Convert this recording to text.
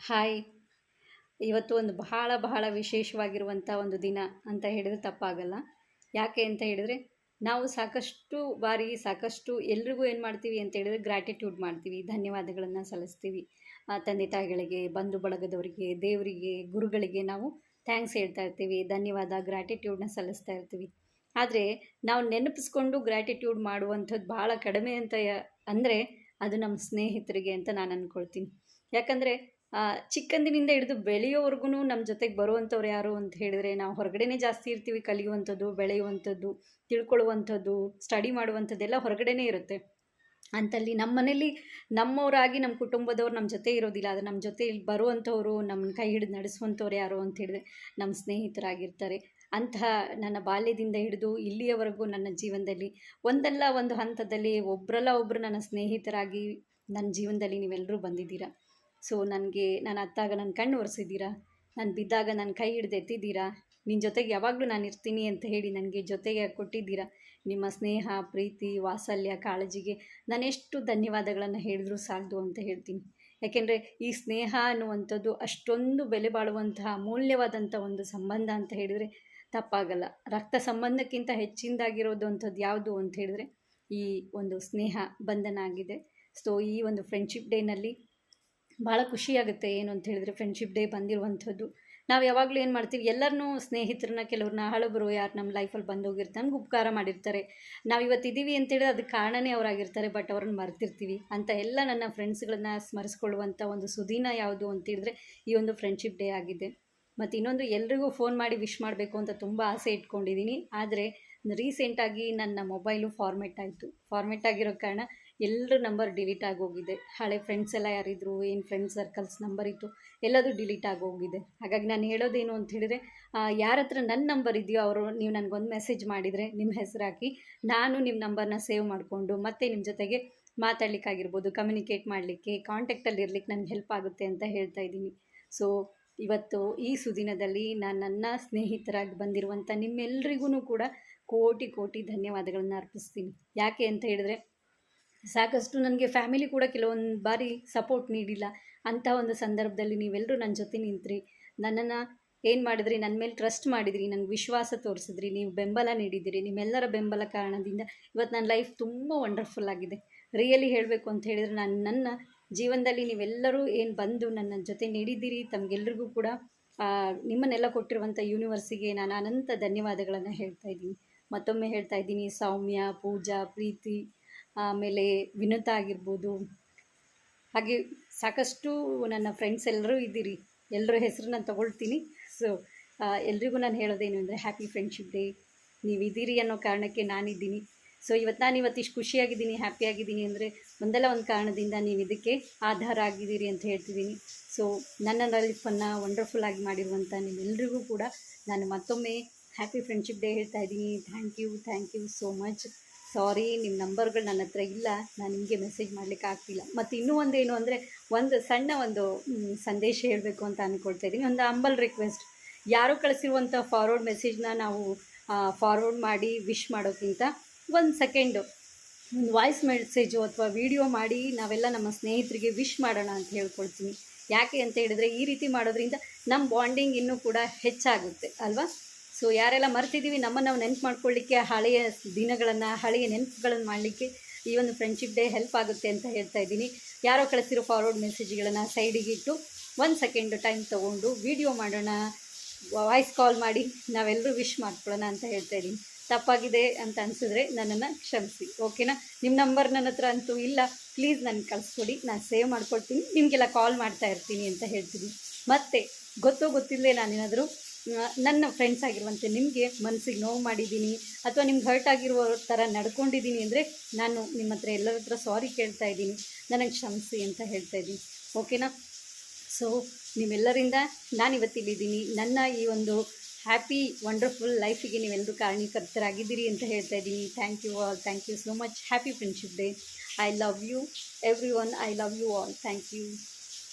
Hi. ಇವತ್ತು ಒಂದು ಬಹಳ ಬಹಳ ವಿಶೇಷವಾಗಿರುವಂಥ ಒಂದು ದಿನ ಅಂತ ಹೇಳಿದರೆ ತಪ್ಪಾಗಲ್ಲ. ಯಾಕೆ ಅಂತ ಹೇಳಿದರೆ ನಾವು ಸಾಕಷ್ಟು ಬಾರಿ ಸಾಕಷ್ಟು ಎಲ್ರಿಗೂ ಏನು ಮಾಡ್ತೀವಿ ಅಂತ ಹೇಳಿದರೆ ಗ್ರ್ಯಾಟಿಟ್ಯೂಡ್ ಮಾಡ್ತೀವಿ, ಧನ್ಯವಾದಗಳನ್ನು ಸಲ್ಲಿಸ್ತೀವಿ. ತಂದೆ ತಾಯಿಗಳಿಗೆ, ಬಂಧು ಬಳಗದವರಿಗೆ, ದೇವರಿಗೆ, ಗುರುಗಳಿಗೆ ನಾವು ಥ್ಯಾಂಕ್ಸ್ ಹೇಳ್ತಾ ಇರ್ತೀವಿ, ಧನ್ಯವಾದ ಗ್ರ್ಯಾಟಿಟ್ಯೂಡ್ನ ಸಲ್ಲಿಸ್ತಾ ಇರ್ತೀವಿ. ಆದರೆ ನಾವು ನೆನಪಿಸ್ಕೊಂಡು ಗ್ರ್ಯಾಟಿಟ್ಯೂಡ್ ಮಾಡುವಂಥದ್ದು ಭಾಳ ಕಡಿಮೆ ಅಂತ ಅಂದರೆ ಅದು ನಮ್ಮ ಸ್ನೇಹಿತರಿಗೆ ಅಂತ ನಾನು ಅಂದ್ಕೊಳ್ತೀನಿ ಯಾಕಂದರೆ ಚಿಕ್ಕಂದಿನಿಂದ ಹಿಡಿದು ಬೆಳೆಯೋವರೆಗೂ ನಮ್ಮ ಜೊತೆಗೆ ಬರುವಂಥವ್ರು ಯಾರು ಅಂತ ಹೇಳಿದರೆ ನಾವು ಹೊರಗಡೆನೇ ಜಾಸ್ತಿ ಇರ್ತೀವಿ ಕಲಿಯುವಂಥದ್ದು, ಬೆಳೆಯುವಂಥದ್ದು, ತಿಳ್ಕೊಳ್ಳುವಂಥದ್ದು ಸ್ಟಡಿ ಮಾಡುವಂಥದ್ದೆಲ್ಲ ಹೊರಗಡೆನೇ ಇರುತ್ತೆ. ಅಂತಲ್ಲಿ ನಮ್ಮ ಮನೇಲಿ ನಮ್ಮವರಾಗಿ ನಮ್ಮ ಕುಟುಂಬದವ್ರು ನಮ್ಮ ಜೊತೆ ಇರೋದಿಲ್ಲ. ಆದರೆ ನಮ್ಮ ಜೊತೆ ಇಲ್ಲಿ ಬರುವಂಥವ್ರು ನಮ್ಮ ಕೈ ಹಿಡಿದು ನಡೆಸುವಂಥವ್ರು ಯಾರು ಅಂತ ಹೇಳಿದ್ರೆ ನಮ್ಮ ಸ್ನೇಹಿತರಾಗಿರ್ತಾರೆ. ಅಂತಹ ನನ್ನ ಬಾಲ್ಯದಿಂದ ಹಿಡಿದು ಇಲ್ಲಿಯವರೆಗೂ ನನ್ನ ಜೀವನದಲ್ಲಿ ಒಂದಲ್ಲ ಒಂದು ಹಂತದಲ್ಲಿ ಒಬ್ಬರಲ್ಲ ಒಬ್ಬರು ನನ್ನ ಸ್ನೇಹಿತರಾಗಿ ನನ್ನ ಜೀವನದಲ್ಲಿ ನೀವೆಲ್ಲರೂ ಬಂದಿದ್ದೀರಾ? ಸೊ ನನಗೆ, ನಾನು ಅತ್ತಾಗ ನನ್ನ ಕಣ್ಣು ಒರೆಸಿದ್ದೀರಾ? ನಾನು ಬಿದ್ದಾಗ ನನ್ನ ಕೈ ಹಿಡ್ದು ಎತ್ತಿದ್ದೀರಾ? ನಿನ್ನ ಜೊತೆಗೆ ಯಾವಾಗಲೂ ನಾನು ಇರ್ತೀನಿ ಅಂತ ಹೇಳಿ ನನಗೆ ಜೊತೆಗೆ ಕೊಟ್ಟಿದ್ದೀರಾ? ನಿಮ್ಮ ಸ್ನೇಹ, ಪ್ರೀತಿ, ವಾತ್ಸಲ್ಯ, ಕಾಳಜಿಗೆ ನಾನು ಎಷ್ಟು ಧನ್ಯವಾದಗಳನ್ನು ಹೇಳಿದ್ರೂ ಸಾಲದು ಅಂತ ಹೇಳ್ತೀನಿ. ಯಾಕೆಂದರೆ, ಈ ಸ್ನೇಹ ಅನ್ನುವಂಥದ್ದು ಅಷ್ಟೊಂದು ಬೆಲೆ ಬಾಳುವಂತಹ ಅಮೂಲ್ಯವಾದಂಥ ಒಂದು ಸಂಬಂಧ ಅಂತ ಹೇಳಿದರೆ ತಪ್ಪಾಗಲ್ಲ. ರಕ್ತ ಸಂಬಂಧಕ್ಕಿಂತ ಹೆಚ್ಚಿನದಾಗಿರೋದು ಅಂಥದ್ದು ಯಾವುದು ಅಂತ ಹೇಳಿದ್ರೆ ಈ ಒಂದು ಸ್ನೇಹ ಬಂಧನ ಆಗಿದೆ. ಸೊ ಈ ಒಂದು ಫ್ರೆಂಡ್ಶಿಪ್ ಡೇನಲ್ಲಿ ಭಾಳ ಖುಷಿಯಾಗುತ್ತೆ ಏನು ಅಂತ ಹೇಳಿದ್ರೆ ಫ್ರೆಂಡ್ಶಿಪ್ ಡೇ ಬಂದಿರುವಂಥದ್ದು. ನಾವು ಯಾವಾಗಲೂ ಏನು ಮಾಡ್ತೀವಿ ಎಲ್ಲರನ್ನೂ ಸ್ನೇಹಿತರನ್ನ, ಕೆಲವ್ರನ್ನ ಹಳಬರು ಯಾರು ನಮ್ಮ ಲೈಫಲ್ಲಿ ಬಂದೋಗಿರ್ತಾರೆ ನಮ್ಗೆ ಉಪಕಾರ ಮಾಡಿರ್ತಾರೆ. ನಾವು ಇವತ್ತು ಇದ್ದೀವಿ ಅಂತೇಳಿದ್ರೆ ಅದಕ್ಕೆ ಕಾರಣನೇ ಅವರಾಗಿರ್ತಾರೆ ಬಟ್ ಅವ್ರನ್ನ ಮರ್ತಿರ್ತೀವಿ ಅಂತ ಎಲ್ಲ ನನ್ನ ಫ್ರೆಂಡ್ಸ್ಗಳನ್ನ ಸ್ಮರಿಸ್ಕೊಳ್ಳುವಂಥ ಒಂದು ಸುದಿನ ಯಾವುದು ಅಂತೇಳಿದ್ರೆ ಈ ಒಂದು ಫ್ರೆಂಡ್ಶಿಪ್ ಡೇ ಆಗಿದೆ. ಮತ್ತು ಇನ್ನೊಂದು ಎಲ್ರಿಗೂ ಫೋನ್ ಮಾಡಿ ವಿಶ್ ಮಾಡಬೇಕು ಅಂತ ತುಂಬ ಆಸೆ ಇಟ್ಕೊಂಡಿದ್ದೀನಿ ಆದರೆ ರೀಸೆಂಟಾಗಿ ನನ್ನ ಮೊಬೈಲು ಫಾರ್ಮೆಟ್ ಆಯಿತು. ಫಾರ್ಮೆಟ್ ಆಗಿರೋ ಕಾರಣ ಎಲ್ಲರ ನಂಬರ್ ಡಿಲೀಟ್ ಆಗೋಗಿದೆ. ಹಳೆ ಫ್ರೆಂಡ್ಸ್ ಎಲ್ಲ ಯಾರಿದ್ರು, ಏನು ಫ್ರೆಂಡ್ ಸರ್ಕಲ್ಸ್ ನಂಬರ್ ಇತ್ತು, ಎಲ್ಲದೂ ಡಿಲೀಟ್ ಆಗೋಗಿದೆ. ಹಾಗಾಗಿ ನಾನು ಹೇಳೋದೇನು ಅಂತ ಹೇಳಿದರೆ ಯಾರ ಹತ್ರ ನನ್ನ ನಂಬರ್ ಇದೆಯೋ ಅವರು, ನೀವು ನನಗೊಂದು ಮೆಸೇಜ್ ಮಾಡಿದರೆ ನಿಮ್ಮ ಹೆಸರು ಹಾಕಿ, ನಾನು ನಿಮ್ಮ ನಂಬರ್ನ ಸೇವ್ ಮಾಡಿಕೊಂಡು ಮತ್ತೆ ನಿಮ್ಮ ಜೊತೆಗೆ ಮಾತಾಡ್ಲಿಕ್ಕಾಗಿರ್ಬೋದು ಕಮ್ಯುನಿಕೇಟ್ ಮಾಡಲಿಕ್ಕೆ ಕಾಂಟ್ಯಾಕ್ಟಲ್ಲಿ ಇರ್ಲಿಕ್ಕೆ ನನಗೆ ಹೆಲ್ಪ್ ಆಗುತ್ತೆ ಅಂತ ಹೇಳ್ತಾ ಇದ್ದೀನಿ. ಸೊ ಇವತ್ತು ಈ ಸುದಿನದಲ್ಲಿ ನಾನು ನನ್ನ ಸ್ನೇಹಿತರಾಗಿ ಬಂದಿರುವಂಥ ನಿಮ್ಮೆಲ್ಲರಿಗೂ ಕೂಡ ಕೋಟಿ ಕೋಟಿ ಧನ್ಯವಾದಗಳನ್ನು ಅರ್ಪಿಸ್ತೀನಿ. ಯಾಕೆ ಅಂತ ಹೇಳಿದ್ರೆ ಸಾಕಷ್ಟು ನನಗೆ ಫ್ಯಾಮಿಲಿ ಕೂಡ ಕೆಲವೊಂದು ಬಾರಿ ಸಪೋರ್ಟ್ ನೀಡಿಲ್ಲ. ಅಂಥ ಒಂದು ಸಂದರ್ಭದಲ್ಲಿ ನೀವೆಲ್ಲರೂ ನನ್ನ ಜೊತೆ ನಿಂತ್ರಿ. ನನ್ನನ್ನು ಏನು ಮಾಡಿದ್ರಿ? ನನ್ನ ಮೇಲೆ ಟ್ರಸ್ಟ್ ಮಾಡಿದ್ರಿ. ನನಗೆ ವಿಶ್ವಾಸ ತೋರಿಸಿದ್ರಿ. ನೀವು ಬೆಂಬಲ ನೀಡಿದ್ದೀರಿ. ನಿಮ್ಮೆಲ್ಲರ ಬೆಂಬಲ ಕಾರಣದಿಂದ ಇವತ್ತು ನನ್ನ ಲೈಫ್ ತುಂಬ ವಂಡರ್ಫುಲ್ ಆಗಿದೆ. ರಿಯಲಿ ಹೇಳಬೇಕು ಅಂತ ಹೇಳಿದರೆ ನಾನು ನನ್ನ ಜೀವನದಲ್ಲಿ ನೀವೆಲ್ಲರೂ ಏನು ಬಂದು ನನ್ನ ಜೊತೆ ನೀಡಿದ್ದೀರಿ ತಮಗೆಲ್ಲರಿಗೂ ಕೂಡ ನಿಮ್ಮನ್ನೆಲ್ಲ ಕೊಟ್ಟಿರುವಂಥ ಯೂನಿವರ್ಸಿಗೆ ನಾನು ಅನಂತ ಧನ್ಯವಾದಗಳನ್ನು ಹೇಳ್ತಾ ಇದ್ದೀನಿ. ಮತ್ತೊಮ್ಮೆ ಹೇಳ್ತಾ ಇದ್ದೀನಿ. ಸೌಮ್ಯ, ಪೂಜಾ, ಪ್ರೀತಿ ಆಮೇಲೆ ವಿನುತಾ ಆಗಿರ್ಬೋದು. ಹಾಗೆ ಸಾಕಷ್ಟು ನನ್ನ ಫ್ರೆಂಡ್ಸ್ ಎಲ್ಲರೂ ಇದ್ದೀರಿ. ಎಲ್ಲರ ಹೆಸರು ನಾನು ತೊಗೊಳ್ತೀನಿ. ಸೊ ಎಲ್ರಿಗೂ ನಾನು ಹೇಳೋದೇನು ಅಂದರೆ ಹ್ಯಾಪಿ ಫ್ರೆಂಡ್ಶಿಪ್ ಡೇ ನೀವು ಇದ್ದೀರಿ ಅನ್ನೋ ಕಾರಣಕ್ಕೆ ನಾನಿದ್ದೀನಿ. ಸೊ ಇವತ್ತು ನಾನು ಇವತ್ತು ಇಷ್ಟು ಖುಷಿಯಾಗಿದ್ದೀನಿ ಹ್ಯಾಪಿಯಾಗಿದ್ದೀನಿ ಅಂದರೆ ಒಂದಲ್ಲ ಒಂದು ಕಾರಣದಿಂದ ನೀವು ಇದಕ್ಕೆ ಆಧಾರ ಆಗಿದ್ದೀರಿ ಅಂತ ಹೇಳ್ತಿದ್ದೀನಿ. ಸೊ ನನ್ನ ಲೈಫನ್ನು ವಂಡರ್ಫುಲ್ ಆಗಿ ಮಾಡಿರುವಂಥ ನಿಮ್ಮೆಲ್ಲರಿಗೂ ಕೂಡ ನಾನು ಮತ್ತೊಮ್ಮೆ ಹ್ಯಾಪಿ ಫ್ರೆಂಡ್ಶಿಪ್ ಡೇ ಹೇಳ್ತಾ ಇದ್ದೀನಿ. Thank you thank you so much sorry ನಿಮ್ಮ ನಂಬರ್ಗಳು ನನ್ನ ಹತ್ರ ಇಲ್ಲ. ನಾನು ನಿಮಗೆ ಮೆಸೇಜ್ ಮಾಡಲಿಕ್ಕೆ ಆಗ್ತಿಲ್ಲ. ಮತ್ತು ಇನ್ನೂ ಒಂದು ಏನು ಅಂದರೆ, ಒಂದು ಸಣ್ಣ ಒಂದು ಸಂದೇಶ ಹೇಳಬೇಕು ಅಂತ ಅಂದ್ಕೊಳ್ತಾ ಇದ್ದೀನಿ ಒಂದು ಅಂಬಲ್ ರಿಕ್ವೆಸ್ಟ್ ಯಾರು ಕಳಿಸಿರುವಂಥ ಫಾರ್ವರ್ಡ್ ಮೆಸೇಜ್ನ ನಾವು ಫಾರ್ವರ್ಡ್ ಮಾಡಿ ವಿಶ್ ಮಾಡೋಕ್ಕಿಂತ ಒಂದು ಸೆಕೆಂಡು ಒಂದು ವಾಯ್ಸ್ ಮೆಸೇಜು ಅಥವಾ ವಿಡಿಯೋ ಮಾಡಿ ನಾವೆಲ್ಲ ನಮ್ಮ ಸ್ನೇಹಿತರಿಗೆ ವಿಶ್ ಮಾಡೋಣ ಅಂತ ಹೇಳ್ಕೊಳ್ತೀನಿ. ಯಾಕೆ ಅಂತ ಹೇಳಿದರೆ, ಈ ರೀತಿ ಮಾಡೋದ್ರಿಂದ ನಮ್ಮ ಬಾಂಡಿಂಗ್ ಇನ್ನೂ ಕೂಡ ಹೆಚ್ಚಾಗುತ್ತೆ. ಅಲ್ವಾ? ಸೊ ಯಾರೆಲ್ಲ ಮರ್ತಿದ್ದೀವಿ, ನಮ್ಮನ್ನು ನಾವು ನೆನ್ಪು ಮಾಡ್ಕೊಳ್ಳಿಕ್ಕೆ ಹಳೆಯ ದಿನಗಳನ್ನು, ಹಳೆಯ ನೆನಪುಗಳನ್ನು ಮಾಡಲಿಕ್ಕೆ ಈ ಒಂದು ಫ್ರೆಂಡ್ಶಿಪ್ ಡೇ ಹೆಲ್ಪ್ ಆಗುತ್ತೆ ಅಂತ ಹೇಳ್ತಾ ಇದ್ದೀನಿ. ಯಾರೋ ಕಳಿಸಿರೋ ಫಾರ್ವರ್ಡ್ ಮೆಸೇಜ್ಗಳನ್ನು ಸೈಡಿಗೆ ಇಟ್ಟು ಒಂದು ಸೆಕೆಂಡ್ ಟೈಮ್ ತೊಗೊಂಡು ವಿಡಿಯೋ ಮಾಡೋಣ ವಾಯ್ಸ್ ಕಾಲ್ ಮಾಡಿ ನಾವೆಲ್ಲರೂ ವಿಶ್ ಮಾಡ್ಕೊಳ್ಳೋಣ ಅಂತ ಹೇಳ್ತಾ ಇದ್ದೀನಿ. ತಪ್ಪಾಗಿದೆ ಅಂತ ಅನಿಸಿದ್ರೆ ನನ್ನನ್ನು ಕ್ಷಮಿಸಿ ಓಕೆನಾ ನಿಮ್ಮ ನಂಬರ್ ನನ್ನ ಹತ್ರ ಅಂತೂ ಇಲ್ಲ ಪ್ಲೀಸ್ ನನಗೆ ಕಳಿಸ್ಕೊಡಿ ನಾನು ಸೇವ್ ಮಾಡ್ಕೊಳ್ತೀನಿ ನಿಮಗೆಲ್ಲ ಕಾಲ್ ಮಾಡ್ತಾ ಇರ್ತೀನಿ ಅಂತ ಹೇಳ್ತೀನಿ. ಮತ್ತೆ, ಗೊತ್ತೋ ಗೊತ್ತಿಲ್ಲದೆ ನಾನೇನಾದರೂ ನನ್ನ ಫ್ರೆಂಡ್ಸ್ ಆಗಿರುವಂತೆ ನಿಮಗೆ ಮನಸ್ಸಿಗೆ ನೋವು ಮಾಡಿದ್ದೀನಿ, ಅಥವಾ ನಿಮ್ಗೆ ಹರ್ಟ್ ಆಗಿರುವ ಥರ ನಡ್ಕೊಂಡಿದ್ದೀನಿ ಅಂದರೆ ನಾನು ನಿಮ್ಮ ಹತ್ರ ಎಲ್ಲರ ಹತ್ರ ಸಾರಿ ಕೇಳ್ತಾ ಇದ್ದೀನಿ. ನನಗೆ ಕ್ಷಮಿಸಿ ಅಂತ ಹೇಳ್ತಾ ಇದ್ದೀನಿ. ಓಕೆನಾ ಸೊ ನಿಮ್ಮೆಲ್ಲರಿಂದ ನಾನು ಇವತ್ತಿಲ್ಲಿದ್ದೀನಿ ನನ್ನ ಈ ಒಂದು ಹ್ಯಾಪಿ ವಂಡರ್ಫುಲ್ ಲೈಫಿಗೆ ನೀವೆಲ್ಲರೂ ಕಾರಣೀಕರ್ತರಾಗಿದ್ದೀರಿ ಅಂತ ಹೇಳ್ತಾ ಇದ್ದೀನಿ. Thank you all thank you so much happy friendship day I love you everyone I love you all thank you